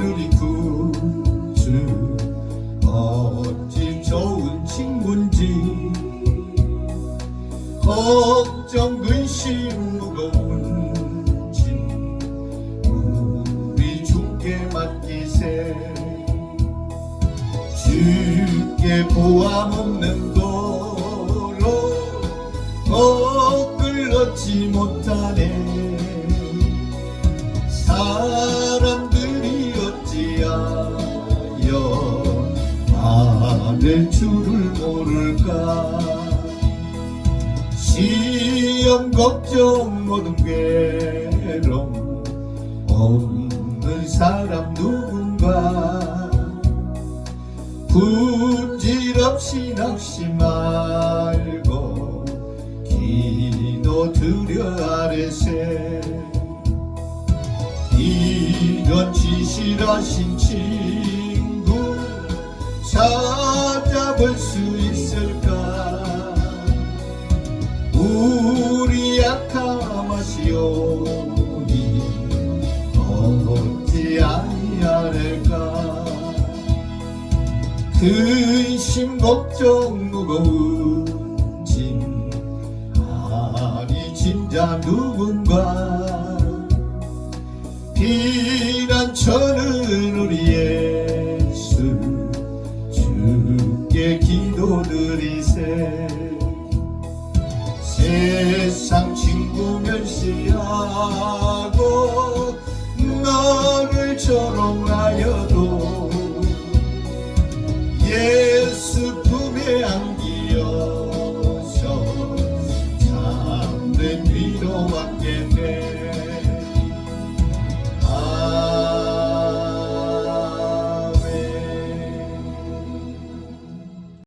우리 구주. 어찌 좋은 친구인지 걱정 근심 무거운 짐 우리 주께 맡기세. 주께 보암 없는 도로 거끌 얻지 못하네 말을 줄을 모를까? 시험 걱정 모든 괴로움 없는 사람 누군가? 분질 없이 낚시 말고 기도 드려 아래세. 이런 지실하신 친구 찾 우리 약함하시오니 어찌 아니하랄까? 근심 걱정 무거운 짐 아니 진자 누군가 피난처는 우리 예수 주께 기도드리세 친구 멸시하고 너를 조롱하여도 예수 품에 안기어서 참된 위로 받겠네